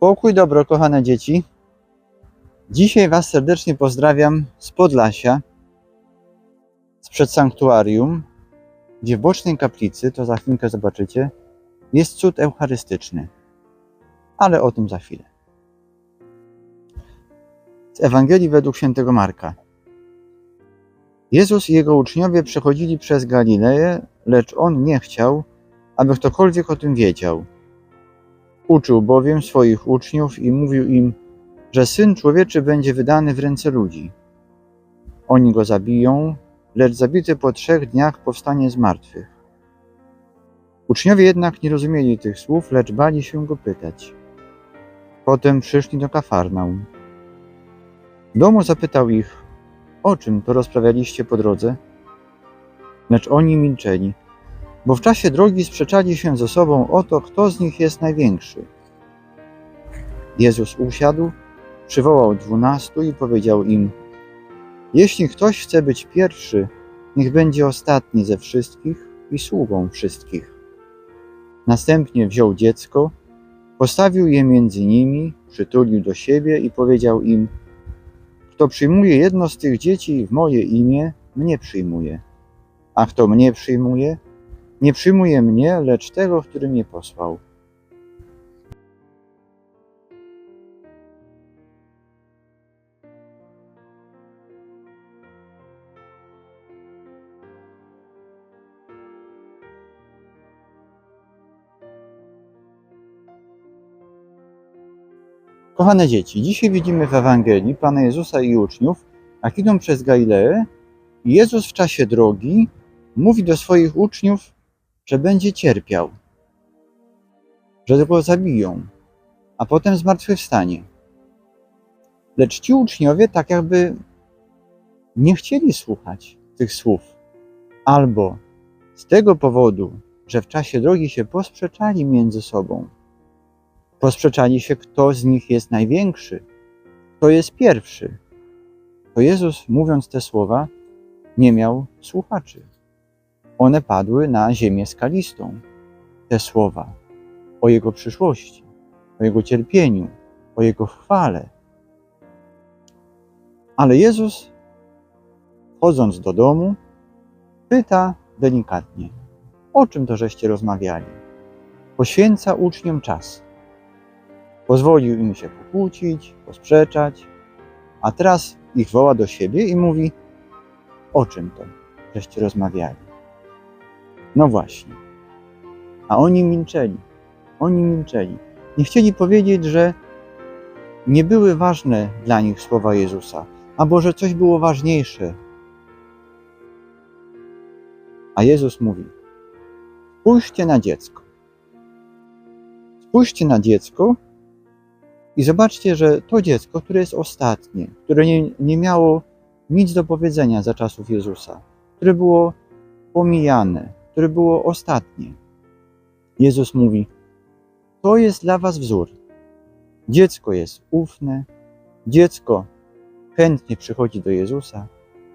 Pokój dobro, kochane dzieci. Dzisiaj Was serdecznie pozdrawiam z Podlasia, sprzed sanktuarium, gdzie w bocznej kaplicy, to za chwilkę zobaczycie, jest cud eucharystyczny. Ale o tym za chwilę. Z Ewangelii według świętego Marka. Jezus i jego uczniowie przechodzili przez Galileję, lecz on nie chciał, aby ktokolwiek o tym wiedział. Uczył bowiem swoich uczniów i mówił im, że syn człowieczy będzie wydany w ręce ludzi. Oni go zabiją, lecz zabity po trzech dniach powstanie z martwych. Uczniowie jednak nie rozumieli tych słów, lecz bali się go pytać. Potem przyszli do Kafarnaum. W domu zapytał ich, o czym to rozprawialiście po drodze? Lecz oni milczeli, bo w czasie drogi sprzeczali się ze sobą o to, kto z nich jest największy. Jezus usiadł, przywołał dwunastu i powiedział im: Jeśli ktoś chce być pierwszy, niech będzie ostatni ze wszystkich i sługą wszystkich. Następnie wziął dziecko, postawił je między nimi, przytulił do siebie i powiedział im: Kto przyjmuje jedno z tych dzieci w moje imię, mnie przyjmuje. A kto mnie przyjmuje, nie przyjmuje mnie, lecz tego, który mnie posłał. Kochane dzieci, dzisiaj widzimy w Ewangelii Pana Jezusa i uczniów, jak idą przez Galileę i Jezus w czasie drogi mówi do swoich uczniów, że będzie cierpiał, że go zabiją, a potem zmartwychwstanie. Lecz ci uczniowie tak jakby nie chcieli słuchać tych słów, albo z tego powodu, że w czasie drogi się posprzeczali między sobą, posprzeczali się, kto z nich jest największy, kto jest pierwszy. To Jezus, mówiąc te słowa, nie miał słuchaczy. One padły na ziemię skalistą. Te słowa o Jego przyszłości, o Jego cierpieniu, o Jego chwale. Ale Jezus, wchodząc do domu, pyta delikatnie, o czym to żeście rozmawiali? Poświęca uczniom czas. Pozwolił im się pokłócić, posprzeczać, a teraz ich woła do siebie i mówi, o czym to żeście rozmawiali? No właśnie. A oni milczeli. Oni milczeli. Nie chcieli powiedzieć, że nie były ważne dla nich słowa Jezusa, albo że coś było ważniejsze. A Jezus mówi: Spójrzcie na dziecko. Spójrzcie na dziecko i zobaczcie, że to dziecko, które jest ostatnie, które nie, nie miało nic do powiedzenia za czasów Jezusa, które było pomijane, które było ostatnie. Jezus mówi: To jest dla Was wzór. Dziecko jest ufne, dziecko chętnie przychodzi do Jezusa,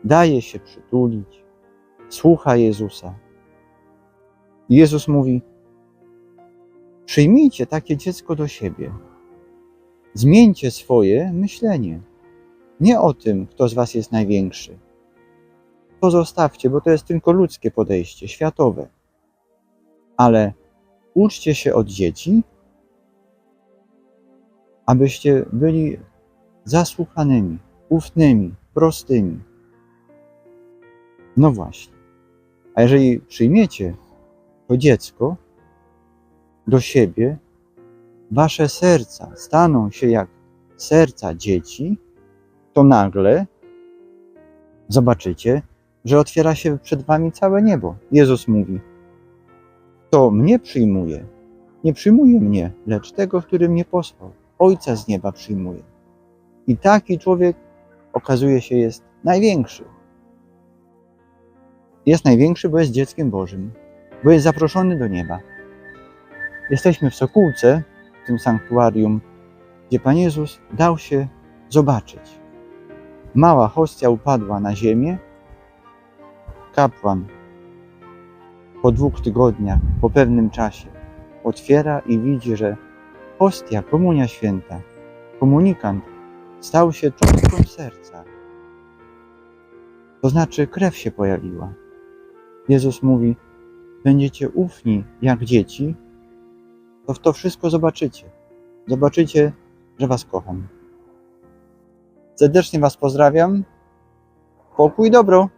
daje się przytulić, słucha Jezusa. Jezus mówi: Przyjmijcie takie dziecko do siebie. Zmieńcie swoje myślenie. Nie o tym, kto z Was jest największy, to zostawcie, bo to jest tylko ludzkie podejście, światowe. Ale uczcie się od dzieci, abyście byli zasłuchanymi, ufnymi, prostymi. No właśnie. A jeżeli przyjmiecie to dziecko do siebie, wasze serca staną się jak serca dzieci, to nagle zobaczycie, że otwiera się przed wami całe niebo. Jezus mówi: To mnie przyjmuje, nie przyjmuje mnie, lecz tego, który mnie posłał. Ojca z nieba przyjmuje. I taki człowiek okazuje się jest największy. Jest największy, bo jest dzieckiem Bożym, bo jest zaproszony do nieba. Jesteśmy w Sokółce, w tym sanktuarium, gdzie Pan Jezus dał się zobaczyć. Mała hostia upadła na ziemię, Kapłan po dwóch tygodniach, po pewnym czasie otwiera i widzi, że hostia, komunia święta, komunikant stał się cząstką serca. To znaczy krew się pojawiła. Jezus mówi, będziecie ufni jak dzieci, to w to wszystko zobaczycie. Zobaczycie, że Was kocham. Serdecznie Was pozdrawiam. Pokój, dobro.